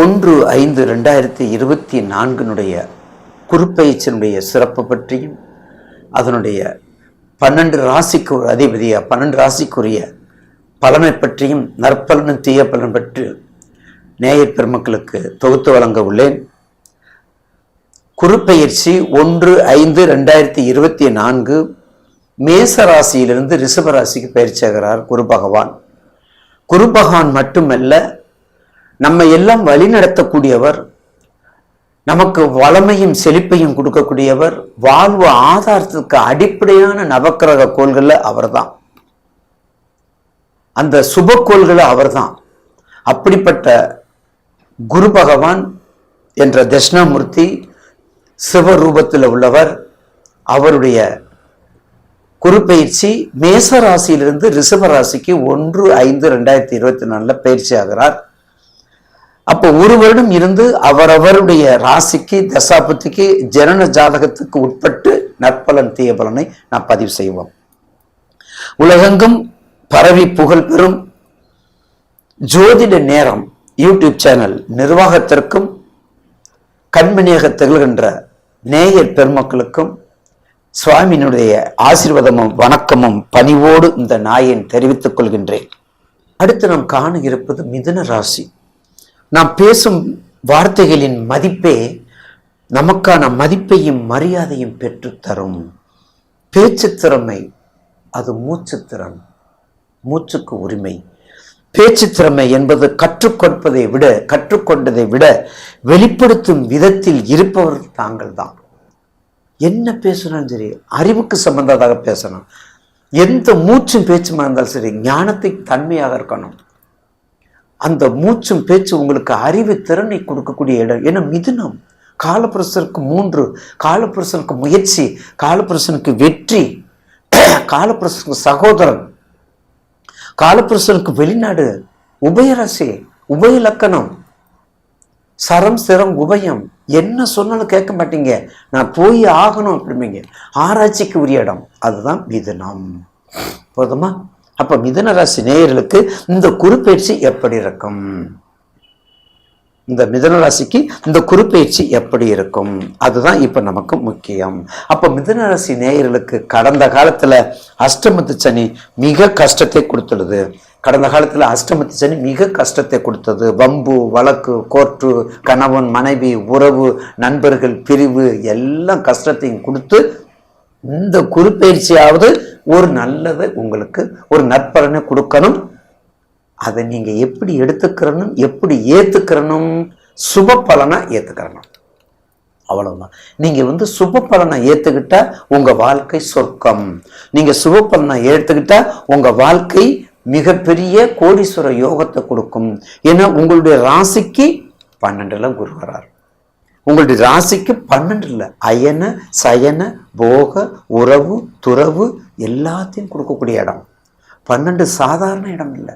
ஒன்று ஐந்து ரெண்டாயிரத்தி இருபத்தி நான்கினுடைய குறுப்பெயர்ச்சியினுடைய சிறப்பு பற்றியும் அதனுடைய பன்னெண்டு ராசிக்கு ஒரு அதிபதியாக பன்னெண்டு ராசிக்குரிய பலனை பற்றியும் நற்பலனும் தீய பலன் பற்றி நேயர் பெருமக்களுக்கு தொகுத்து வழங்க உள்ளேன். குறுப்பெயர்ச்சி ஒன்று ஐந்து ரெண்டாயிரத்தி இருபத்தி நான்கு மேச ராசியிலிருந்து ரிஷப ராசிக்கு பயிற்சியாகிறார் குரு பகவான். குரு பகவான் மட்டுமல்ல நம்ம எல்லாம் வழிநடத்தக்கூடியவர் நமக்கு வளமையும் செழிப்பையும் கொடுக்கக்கூடியவர் வாழ்வு ஆதாரத்துக்கு அடிப்படையான நவக்கிரக கோள்களை அவர்தான். அந்த சுப கோள்கள் அவர்தான். அப்படிப்பட்ட குரு பகவான் என்ற தட்சிணாமூர்த்தி சிவரூபத்தில் உள்ளவர். அவருடைய குருப்பயிற்சி மேச ராசியிலிருந்து ரிஷப ராசிக்கு ஒன்று ஐந்து ரெண்டாயிரத்தி இருபத்தி நாலில் பயிற்சி ஆகிறார். அப்போ ஒரு வருடம் இருந்து அவரவருடைய ராசிக்கு தசாபத்திக்கு ஜனன ஜாதகத்துக்கு உட்பட்டு நற்பலன் தீயபலனை நான் பதிவு செய்வோம். உலகெங்கும் பரவி புகழ் பெறும் ஜோதிட நேரம் யூடியூப் சேனல் நிர்வாகத்திற்கும் கண்மணியாக திகழ்கின்ற நேயர் பெருமக்களுக்கும் சுவாமியினுடைய ஆசீர்வாதமும் வணக்கமும் பணிவோடு இந்த நாயன் தெரிவித்துக் கொள்கின்றேன். அடுத்து நாம் காண இருப்பது மிதுன ராசி. நாம் பேசும் வார்த்தைகளின் மதிப்பே நமக்கான மதிப்பையும் மரியாதையும் பெற்றுத்தரும் பேச்சு திறமை அது மூச்சு திறன் மூச்சுக்கு உரிமை. பேச்சு திறமை என்பது கற்றுக்கொடுப்பதை விட கற்றுக்கொண்டதை விட வெளிப்படுத்தும் விதத்தில் இருப்பவர் தாங்கள் தான். என்ன பேசணும் சரி அறிவுக்கு சம்பந்ததாக பேசணும். எந்த மூச்சும் பேச்சுமா இருந்தாலும் சரி ஞானத்தை தன்மையாக இருக்கணும். அந்த மூச்சும் பேச்சு உங்களுக்கு அறிவு திறனை கொடுக்கக்கூடிய இடம். ஏன்னா மிதுனம். காலப்புருஷனுக்கு மூன்று. காலப்புருஷனுக்கு முயற்சி. காலப்புருஷனுக்கு வெற்றி. காலப்புருஷனுக்கு சகோதரன். காலப்புருஷனுக்கு வெளிநாடு. உபயராசி. உபயலக்கணம். சரம் சிரம் உபயம். என்ன சொன்னாலும் கேட்க மாட்டீங்க. நான் போய் ஆகணும் அப்படிம்பீங்க. ஆராய்ச்சிக்கு உரிய இடம். அதுதான் மிதுனம். போதுமா? அப்ப மிதனராசி நேயர்களுக்கு இந்த குறுப்பயிற்சி எப்படி இருக்கும்? இந்த மிதனராசிக்கு இந்த குறுப்பயிற்சி எப்படி இருக்கும்? அதுதான் இப்ப நமக்கு முக்கியம். அப்ப மிதனராசி நேயர்களுக்கு கடந்த காலத்துல அஷ்டமத்து சனி மிக கஷ்டத்தை கொடுத்துடுது கடந்த காலத்தில் அஷ்டமத்து சனி மிக கஷ்டத்தை கொடுத்தது. வம்பு வழக்கு கோர்ட்டு கணவன் மனைவி உறவு நண்பர்கள் பிரிவு எல்லாம் கஷ்டத்தையும் கொடுத்து இந்த குறுப்பயிற்சியாவது ஒரு நல்லதை உங்களுக்கு ஒரு நற்பலனை கொடுக்கணும். அதை நீங்க எப்படி எடுத்துக்கிறனும் எப்படி ஏத்துக்கிறனும் சுப பலனை ஏத்துக்கிறணும். அவ்வளவுதான். நீங்க வந்து சுப பலனை ஏத்துக்கிட்டா உங்க வாழ்க்கை சொர்க்கம். நீங்க சுப பலனை ஏத்துக்கிட்டா உங்க வாழ்க்கை மிகப்பெரிய கோடீஸ்வர யோகத்தை கொடுக்கும். ஏன்னா உங்களுடைய ராசிக்கு பன்னெண்டுல குரு வரார் உங்களுடைய ராசிக்கு பன்னெண்டு இல்லை. அயன சயன போக உறவு துறவு எல்லாத்தையும் கொடுக்கக்கூடிய இடம். பன்னெண்டு சாதாரண இடம் இல்லை.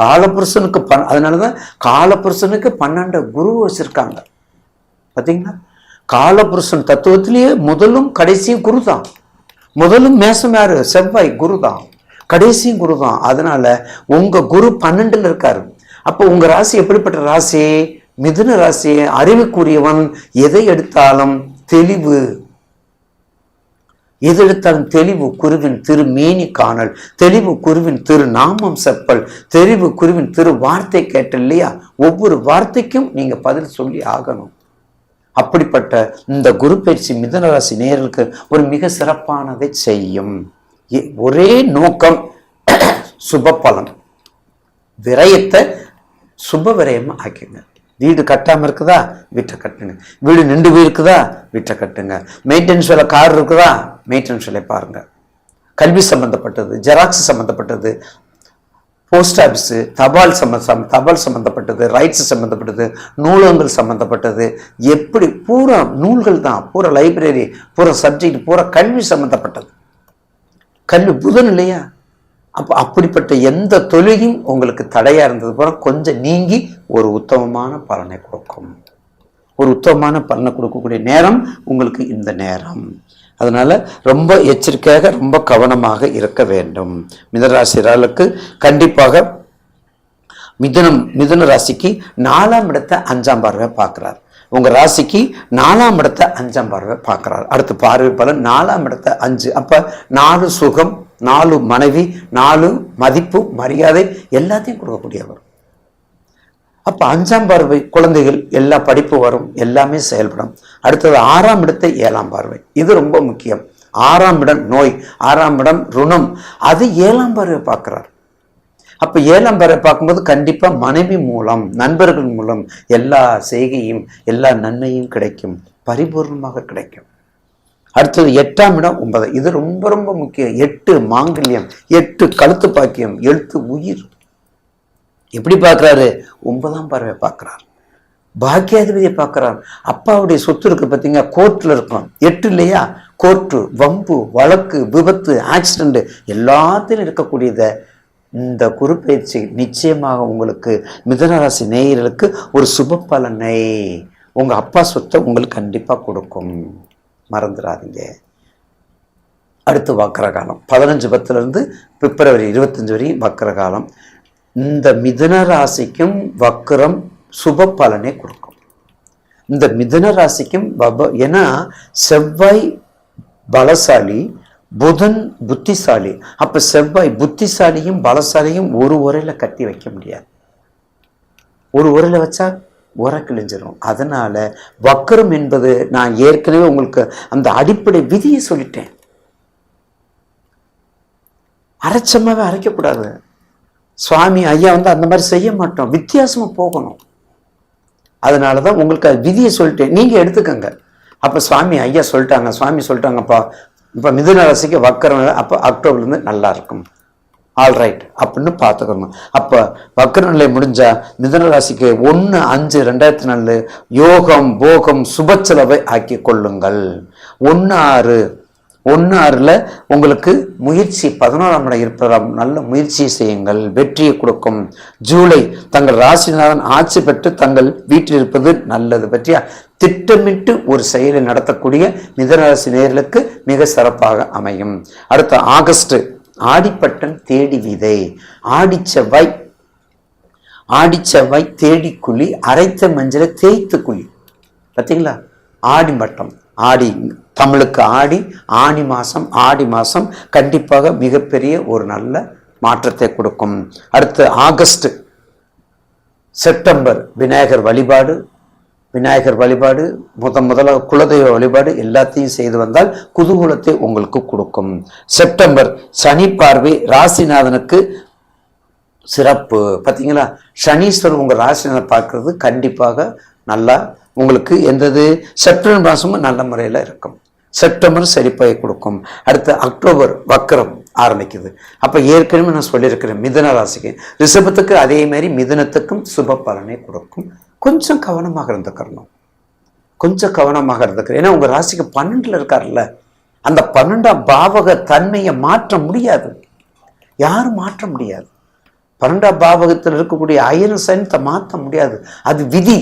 காலபுருஷனுக்கு பன் அதனால தான் காலபுருஷனுக்கு பன்னெண்டு குரு வச்சுருக்காங்க. பார்த்தீங்களா காலபுருஷன் தத்துவத்திலேயே முதலும் கடைசியும் குரு தான். முதலும் மேசம் யாரு? செவ்வாய் குரு தான். கடைசியும் குரு தான். அதனால் உங்கள் குரு பன்னெண்டில் இருக்காரு. அப்போ உங்கள் ராசி எப்படிப்பட்ட ராசி? மிதுன ராசியை அறிவுக்குரியவன் எதை எடுத்தாலும் தெளிவு. எதெடுத்தாலும் தெளிவு குருவின் திரு மேனி காணல் தெளிவு குருவின் திரு நாமம் செப்பல் தெளிவு குருவின் திரு வார்த்தை கேட்ட இல்லையா? ஒவ்வொரு வார்த்தைக்கும் நீங்க பதில் சொல்லி ஆகணும். அப்படிப்பட்ட இந்த குரு பயிற்சி மிதனராசி நேர்களுக்கு ஒரு மிக சிறப்பானதை செய்யும். எ- ஒரே நோக்கம் சுப பலன். விரயத்தை சுப விரயமா ஆக்கிங்க. வீடு கட்டாமல் இருக்குதா? வீட்டை கட்டுங்க. வீடு நின்று போயிருக்குதா? வீட்டை கட்டுங்க. மெயின்டெனன்ஸ் வேலை கார் இருக்குதா? மெயின்டெனன்ஸ் வேலை பாருங்க. கல்வி சம்பந்தப்பட்டது ஜெராக்ஸ் சம்பந்தப்பட்டது போஸ்ட் ஆஃபீஸு தபால் சம்ம சம் தபால் சம்மந்தப்பட்டது ரைட்ஸ் சம்மந்தப்பட்டது நூலகங்கள் சம்மந்தப்பட்டது எப்படி? பூரா நூல்கள் தான். பூரா லைப்ரரி பூரா சப்ஜெக்ட் பூரா கல்வி சம்மந்தப்பட்டது கல்வி புதன் இல்லையா? அப்போ அப்படிப்பட்ட எந்த தொழிலும் உங்களுக்கு தடையாக இருந்தது போல கொஞ்சம் நீங்கி ஒரு உத்தமமான பலனை கொடுக்கும். ஒரு உத்தமமான பலனை கொடுக்கக்கூடிய நேரம் உங்களுக்கு இந்த நேரம். அதனால் ரொம்ப எச்சரிக்கையாக ரொம்ப கவனமாக இருக்க வேண்டும். மிதராசிராளுக்கு கண்டிப்பாக மிதுனம் மிதுன ராசிக்கு நாலாம் இடத்தை அஞ்சாம் பார்வை பார்க்குறார். உங்கள் ராசிக்கு நாலாம் இடத்தை அஞ்சாம் பார்வை பார்க்குறார். அடுத்து பார்வை பலன் நாலாம் இடத்தை அஞ்சு. அப்போ நாலு சுகம் நாலு மனைவி நாலு மதிப்பு மரியாதை எல்லாத்தையும் கொடுக்கக்கூடியவர். அப்போ அஞ்சாம் பார்வை குழந்தைகள் எல்லா படிப்பு வரும் எல்லாமே செயல்படும். அடுத்தது ஆறாம் இடத்தை ஏழாம் பார்வை. இது ரொம்ப முக்கியம். ஆறாம் இடம் நோய் ஆறாம் இடம் ருணம். அது ஏழாம் பார்வை பார்க்குறார். அப்போ ஏழாம் பார்வை பார்க்கும்போது கண்டிப்பாக மனைவி மூலம் நண்பர்கள் மூலம் எல்லா செய்கையும் எல்லா நன்மையும் கிடைக்கும். பரிபூர்ணமாக கிடைக்கும். அடுத்தது எட்டாம் இடம் ஒன்பது. இது ரொம்ப ரொம்ப முக்கியம். எட்டு மாங்கல்யம் எட்டு கழுத்து பாக்கியம் எழுத்து உயிர். எப்படி பார்க்கறாரு? ஒன்பதாம் பார்வை பார்க்குறாரு. பாக்கியாதிபதியை பார்க்குறார். அப்பாவுடைய சொத்து இருக்கு பார்த்தீங்க கோர்ட்டில் இருக்கும். எட்டு இல்லையா? கோர்ட்டு வம்பு வழக்கு விபத்து ஆக்சிடெண்ட்டு எல்லாத்திலும் இருக்கக்கூடியதை இந்த குறுப்பயிற்சி நிச்சயமாக உங்களுக்கு மிதனராசி நேயர்களுக்கு ஒரு சுப பலனை உங்கள் அப்பா சொத்தை உங்களுக்கு கண்டிப்பாக கொடுக்கும். மறந்துடாதீங்க. அடுத்து வக்கர காலம் பதினஞ்சு பத்துலேருந்து பிப்ரவரி இருபத்தஞ்சு வரையும் வக்கர காலம் இந்த மிதுன ராசிக்கும் வக்கரம் சுப பலனை கொடுக்கும். இந்த மிதுன ராசிக்கும் பப ஏன்னா செவ்வாய் பலசாலி புதன் புத்திசாலி. அப்ப செவ்வாய் புத்திசாலியும் பலசாலியும் ஒரு உரையில கட்டி வைக்க முடியாது. ஒரு உரையில் வச்சா உரை அதனால் அதனால வக்கரம் என்பது நான் ஏற்கனவே உங்களுக்கு அந்த அடிப்படை விதியை சொல்லிட்டேன். அரைச்சமாகவே அரைக்கக்கூடாது. சுவாமி ஐயா வந்து அந்த மாதிரி செய்ய மாட்டோம். வித்தியாசமா போகணும். அதனால தான் உங்களுக்கு அது விதியை சொல்லிட்டேன். நீங்க எடுத்துக்கங்க. அப்ப சுவாமி ஐயா சொல்லிட்டாங்க. சுவாமி சொல்லிட்டாங்கப்பா. இப்போ மிதுன ராசிக்கு வக்கரம் அப்போ அக்டோபர்லேருந்து நல்லா இருக்கும். ஆல்ரைட் அப்படின்னு பார்த்துக்கணும் அப்போ வக்கர நிலை முடிஞ்சா ராசிக்கு ஒன்று அஞ்சு ரெண்டாயிரத்தி நாலு யோகம் போகம் சுப செலவை ஆக்கி கொள்ளுங்கள். ஒன்று ஆறு. ஒன்று ஆறில் உங்களுக்கு முயற்சி பதினோராம் இடம் இருப்பதாம் நல்ல முயற்சி செய்யுங்கள். வெற்றியை கொடுக்கும். ஜூலை தங்கள் ராசிநாதன் ஆட்சி பெற்று தங்கள் வீட்டில் இருப்பது நல்லது பற்றியா? திட்டமிட்டு ஒரு செயலை நடத்தக்கூடிய மிதனராசி நேர்களுக்கு மிக சிறப்பாக அமையும். அடுத்த ஆகஸ்ட் ஆடிப்பட்டன் தேடி விதை. ஆடிச்செவ்வாய் ஆடிச்செவ்வாய் தேடி குழி அரைத்த மஞ்சளை தேய்த்து குழி. பார்த்தீங்களா ஆடி மட்டம் ஆடி தமிழுக்கு ஆடி ஆணி மாதம் ஆடி மாதம் கண்டிப்பாக மிகப்பெரிய ஒரு நல்ல மாற்றத்தை கொடுக்கும். அடுத்து ஆகஸ்ட் செப்டம்பர் விநாயகர் வழிபாடு விநாயகர் வழிபாடு முத முதல்ல குலதெய்வ வழிபாடு எல்லாத்தையும் செய்து வந்தால் குதூகூலத்தை உங்களுக்கு கொடுக்கும். செப்டம்பர் சனி பார்வை ராசிநாதனுக்கு சிறப்பு. பார்த்தீங்களா சனீஸ்வரர் உங்கள் ராசிநாதனை பார்க்கறது கண்டிப்பாக நல்லா உங்களுக்கு எந்தது? செப்டம்பர் மாதமும் நல்ல முறையில் இருக்கும். செப்டம்பர் சரிப்பாக கொடுக்கும். அடுத்து அக்டோபர் வக்கரம் ஆரம்பிக்குது. அப்போ ஏற்கனவே நான் சொல்லியிருக்கிறேன் மிதுன ராசிக்கு. ரிஷபத்துக்கு அதே மாதிரி மிதுனத்துக்கும் சுப பலனை கொடுக்கும். கொஞ்சம் கவனமாக இருந்துக்கிறணும் கொஞ்சம் கவனமாக இருந்துக்கிறேன் ஏன்னா உங்கள் ராசிக்கு பன்னெண்டில் இருக்கார்ல அந்த பன்னெண்டாம் பாவக தன்மையை மாற்ற முடியாது. யாரும் மாற்ற முடியாது. பன்னெண்டாம் பாவகத்தில் இருக்கக்கூடிய அயன சனித்தை மாற்ற முடியாது. அது விதி.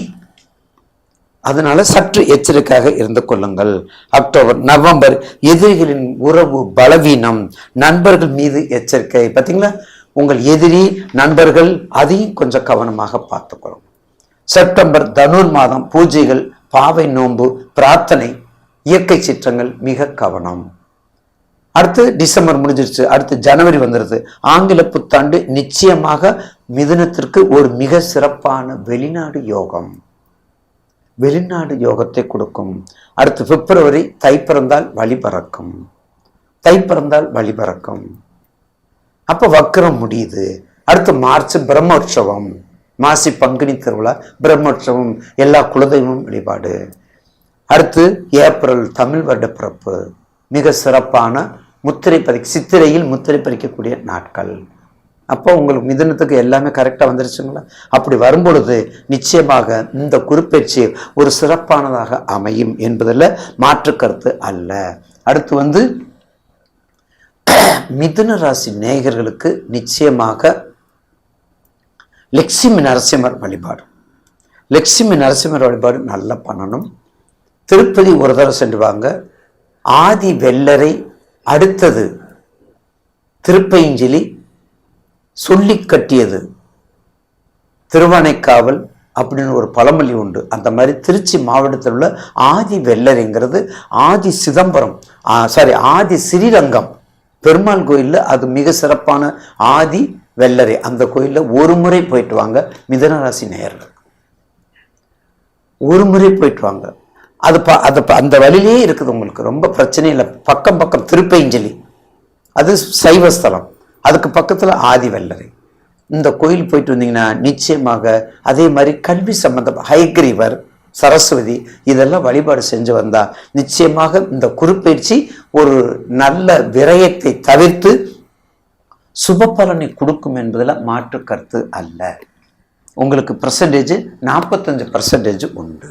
அதனால சற்று எச்சரிக்கையாக இருந்து கொள்ளுங்கள். அக்டோபர் நவம்பர் எதிரிகளின் உறவு பலவீனம். நண்பர்கள் மீது எச்சரிக்கை. பார்த்தீங்களா உங்கள் எதிரி நண்பர்கள் அதையும் கொஞ்சம் கவனமாக பார்த்துக்கிறோம் செப்டம்பர் தனுர் மாதம் பூஜைகள் பாவை நோன்பு பிரார்த்தனை இயற்கை சிற்றங்கள் மிக கவனம். அடுத்து டிசம்பர் முடிஞ்சிருச்சு. அடுத்து ஜனவரி வந்துடுது ஆங்கில புத்தாண்டு நிச்சயமாக மிதுனத்திற்கு ஒரு மிக சிறப்பான வெளிநாடு யோகம். வெளிநாடு யோகத்தை கொடுக்கும். அடுத்து பிப்ரவரி தை பிறந்தால் வழி பறக்கும். தை பிறந்தால் வழி பறக்கும். வக்கரம் முடியுது. அடுத்து மார்ச் பிரம்மோற்சவம். மாசி பங்குனி திருவிழா பிரம்மோற்சவம் எல்லா குலதெய்வமும் வழிபாடு. அடுத்து ஏப்ரல் தமிழ் வருட பிறப்பு. மிக சிறப்பான முத்திரை பறி சித்திரையில் முத்திரை பறிக்கக்கூடிய நாட்கள். அப்போ உங்களுக்கு மிதனத்துக்கு எல்லாமே கரெக்டாக வந்துருச்சுங்களா? அப்படி வரும்பொழுது நிச்சயமாக இந்த குறிப்பெயர்ச்சி ஒரு சிறப்பானதாக அமையும் என்பதில் மாற்று கருத்து அல்ல. அடுத்து வந்து மிதுன ராசி நேயர்களுக்கு நிச்சயமாக லட்சுமி நரசிம்மர் வழிபாடு. லட்சுமி நரசிம்மர் வழிபாடு நல்லா பண்ணணும். திருப்பதி ஒரு தடவை சென்று வாங்க. ஆதி வெள்ளரை அடுத்தது திருப்பைஞ்சிலி சொல்லி கட்டியது. திருவானைக்காவல் அப்படின்னு ஒரு பழமொழி உண்டு. அந்த மாதிரி திருச்சி மாவட்டத்தில் உள்ள ஆதி வெள்ளரிங்கிறது ஆதி சிதம்பரம் சாரி ஆதி ஸ்ரீரங்கம் பெருமாள் கோயிலில் அது மிக சிறப்பான ஆதி வெள்ளரை. அந்த கோயிலில் ஒரு முறை போயிட்டு வாங்க. மிதனராசி நேயர்கள். ஒரு முறை போயிட்டு வாங்க. அது ப அது ப- அந்த வழியிலே இருக்குது உங்களுக்கு. ரொம்ப பிரச்சனை இல்லை. பக்கம் பக்கம் திருப்பைஞ்சலி அது சைவஸ்தலம் அதுக்கு பக்கத்தில் ஆதி வெள்ளரை. இந்த கோயில் போயிட்டு வந்தீங்கன்னா நிச்சயமாக அதே மாதிரி கல்வி சம்பந்தம் ஹைகிரீவர் சரஸ்வதி இதெல்லாம் வழிபாடு செஞ்சு வந்தால் நிச்சயமாக இந்த குறிப்பயிற்சி ஒரு நல்ல விரயத்தை தவிர்த்து சுப பலனை கொடுக்கும் என்பதில் மாற்று கருத்து அல்ல. உங்களுக்கு பர்சன்டேஜ் நாற்பத்தஞ்சு பர்சன்டேஜ் உண்டு.